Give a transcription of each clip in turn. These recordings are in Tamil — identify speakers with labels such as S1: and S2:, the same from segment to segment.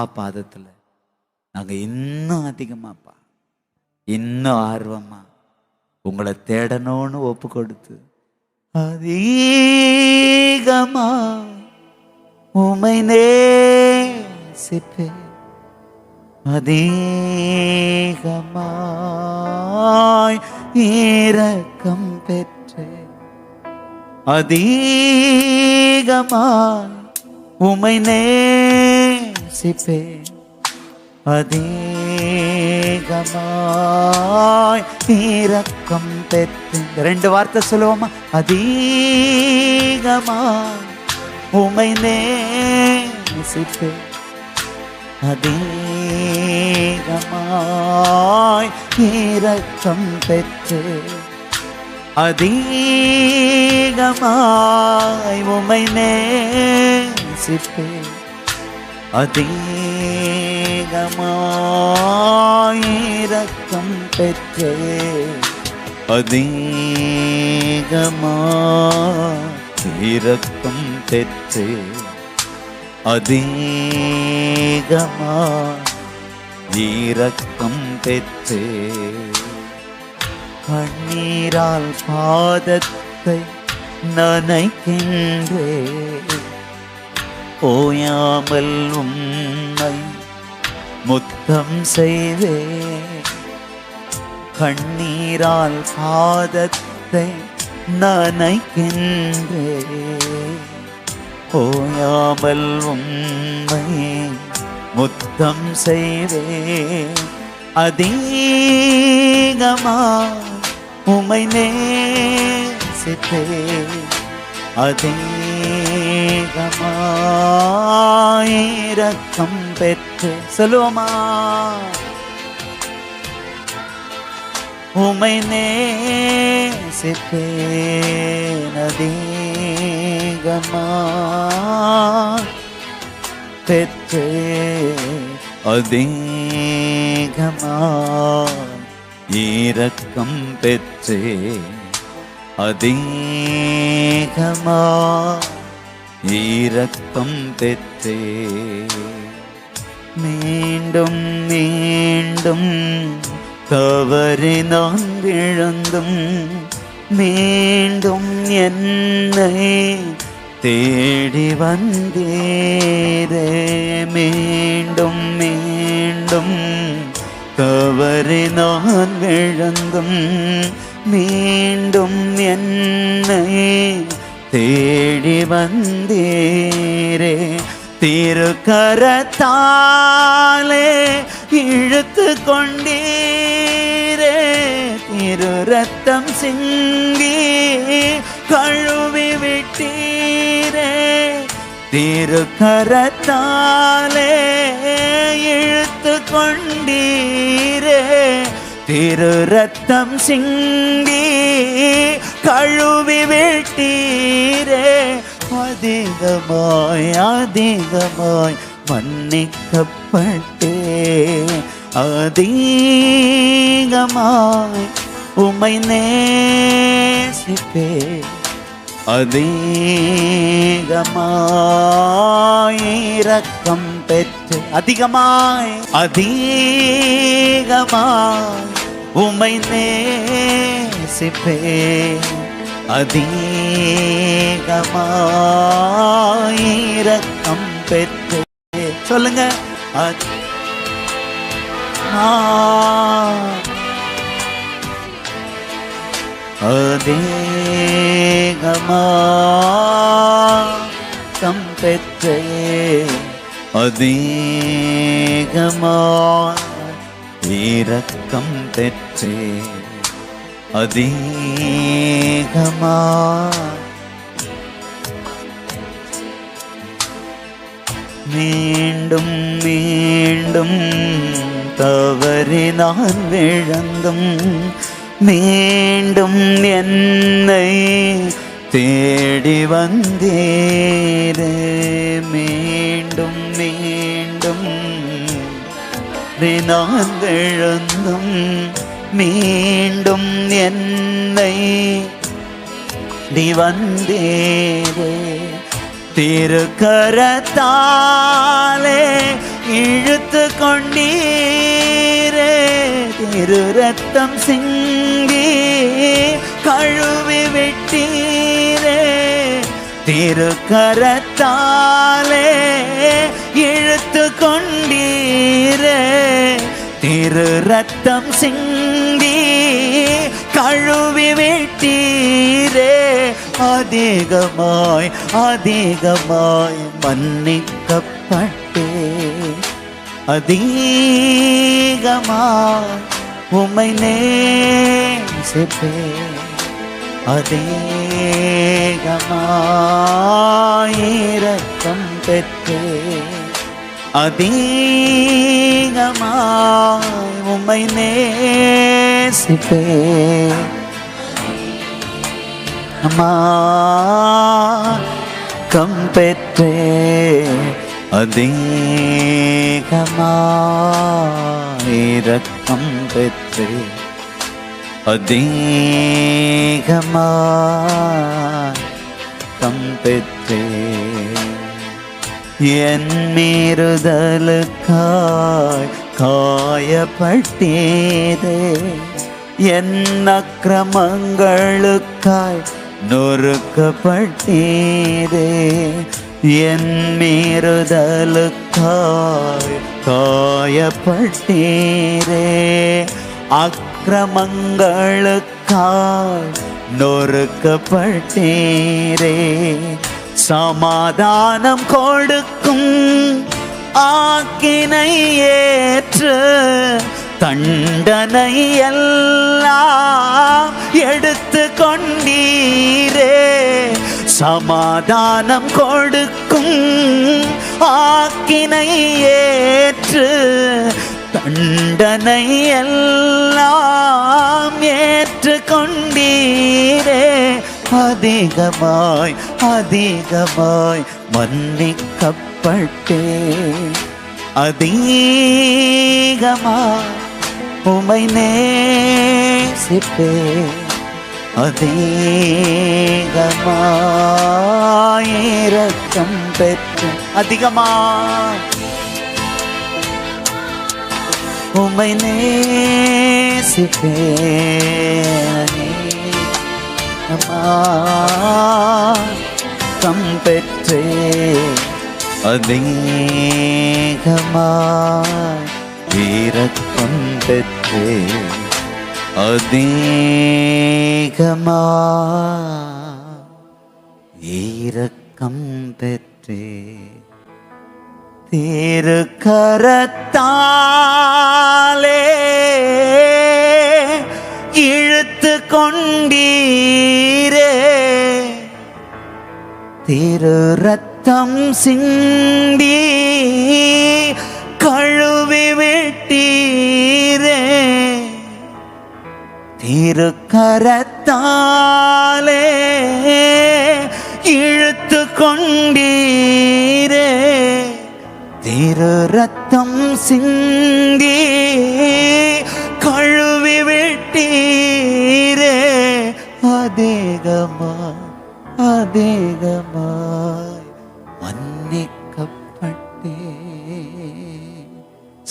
S1: அப்பா பாதத்தில். நாங்கள் இன்னும் அதிகமாப்பா. இன்னும் ஆர்வமா. உங்களை தேடணும்னு ஒப்பு கொடுத்து அதிகமா உமை நேசிப்பே அதிகமாய் ஈரக்கம் பெற்றே அதிகமாய் உமை நேசிப்பேன் அதீகமாய் இரக்கம் பெற்றேன் ரெண்டு வார்த்தை சொல்லுவோமா? அதீகமாய் உமை நேசிப்பே அதீகமாய் இரக்கம் பெற்று. அதிகமாய் உமை நேசிப்பேன் அதேகமாயிரக்கம் பெற்றே. அதேகமாயிரக்கம் பெற்றே. இரக்கம் பெற்று. அதிகமா கண்ணீரால் பாதத்தை நனைக்கின்றே. ஓயாமல் உம்மை முத்தம் செய்வே கண்ணீரால் பாதத்தை நனைக்கின்றே. ஓயாமல் உம்மை முத்தம் செய்வே அதீகமா உமை நேசித்தே. அதே அதிகமாயிரக்கம் பெற்று சொல்லுவோமா உமை நேசித்தேன் அதிகமா பெற்று அதிகமா இரக்கம் பெற்று அதிகமா இரக்கம் பெற்றே. மீண்டும் மீண்டும் தவறி நான் விழுந்தும் மீண்டும் என்னை தேடி வந்தீரே. மீண்டும் மீண்டும் தவறி நான் விழுந்தும் மீண்டும் என்னை தேடி வந்தீரே. திருக்கரத்தாலே இழுத்து கொண்டீரே. திரு ரத்தம் சிந்தி கழுவி விட்டீரே. திருக்கரத்தாலே இழுத்து கொண்டீரே. திரு ரத்தம் சிந்தி கழுவி விட்டீரே. அதிகமாய் அதிகமாய் மன்னிக்கப்பட்டே. அதிகமாய் உமை நேசிப்பே. அதிகமாய் இரக்கம் பெற்று அதிகமாய் அதிகமாய் உமை நேசிப்பே அதிகமாயிரக்கம் பெற்று சொல்லுங்க. அத்- நான் பெற்றே அதிகமா இரக்கம் பெற்றே. அதிகமா. மீண்டும் மீண்டும் தவறி நான் விழுந்தும் மீண்டும் என்னை தேடி வந்தேரே. மீண்டும் மீண்டும் நான் மீண்டும் என்னை நீ வந்தேரே திருக்கரத்தாலே இழுத்து கொண்டீரே. திரு ரத்தம் சிங்கி கழுவி விட்டீரே. திருக்கரத்தாலே இழு ரத்தம் சிந்தி கழுவி விட்டீரே அதிகமாய் அதிகமாய் மன்னிக்கப்பட்டே. அதிகமாய் உமை நேசிப்பே. அதிகமாய் இரக்கம் பெற்றே. அதிகமாய் உம்மை நேசிப்பே. அம்மா கம் பெற்றே. அதிகமாய் இரக்கம் பெற்றே. அதிகமாய் பெற்றே. என் மீறுதலுக்காய் காயப்பட்டேதே. என் அக்கிரமங்களுக்காய் நொறுக்கப்பட்டேதே. என் மீறுதலுக்காய் காயப்பட்டீரே அக்கிரமங்களுக்காய் நொறுக்கப்பட்டீரே சமாதானம் கொடுக்கும் ஆக்கினை ஏற்று தண்டனை எல்லாம் எடுத்து கொண்டீரே சமாதானம் கொடுக்கும் ஆக்கினை ஏற்று தண்டனை எல்லாம் ஏற்று கொண்டீரே அதிகமாய் அதிகமாய் மன்னிக்கப்பட்டே அதிகமாய் உமை நேசிப்பே அதிகமாயிரக்கம் பெற்று அதிகமா உமை நேசிப்பே அம்மா கம் பெற்றே அதிகமாய் வீரக்கம் பெற்றே அதிகமாய் ஈரக்கம் பெற்றே. திருக்கரத்தாலே இழுத்து கொண்டீரே. திரு ரத்தம் சிந்தி கழுவி விட்டீரே. திருக்கரத்தாலே இழுத்து கொண்டீரே. திரு ரத்தம் சிந்தி கழுவி விட்டீரே. அதேகமா அதேகமா.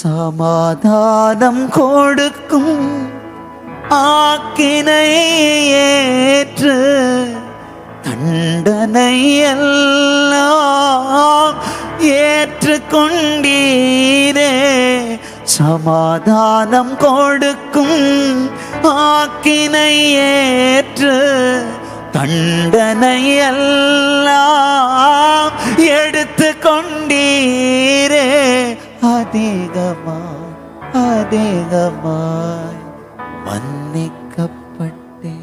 S1: சமாதானம் கொடுக்கும் ஆக்கினை ஏற்று தண்டனை எல்லாம் ஏற்றுக்கொண்டீரே. சமாதானம் கொடுக்கும் ஆக்கினை ஏற்று தண்டனை எல்லாம் எடுத்து கொண்டீரே அதிகமாய் அதிகமாய் மன்னிக்கப்பட்டே.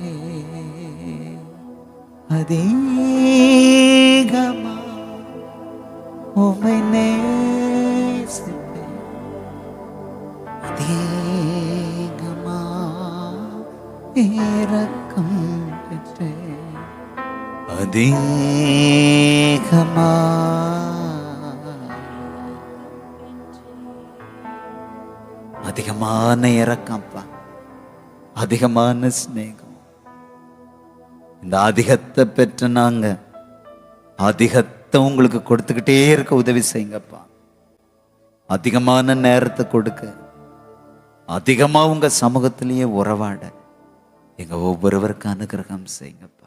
S1: அதிகமாய் உமை நேசிப்பேன். அதிகமாய் இரக்கம் பெற்றேன். அதிகமாய் அதிகமான இறக்கம்ப்பா அதிகமான சிநேகம். இந்த அதிகத்தை பெற்ற நாங்க அதிகத்தை உங்களுக்கு கொடுத்துக்கிட்டே இருக்க உதவி செய்யுங்கப்பா. அதிகமான நேரத்தை கொடுக்க. அதிகமா உங்க சமூகத்திலேயே உறவாட. எங்க ஒவ்வொருவருக்கும் அனுகிரகம் செய்யுங்கப்பா.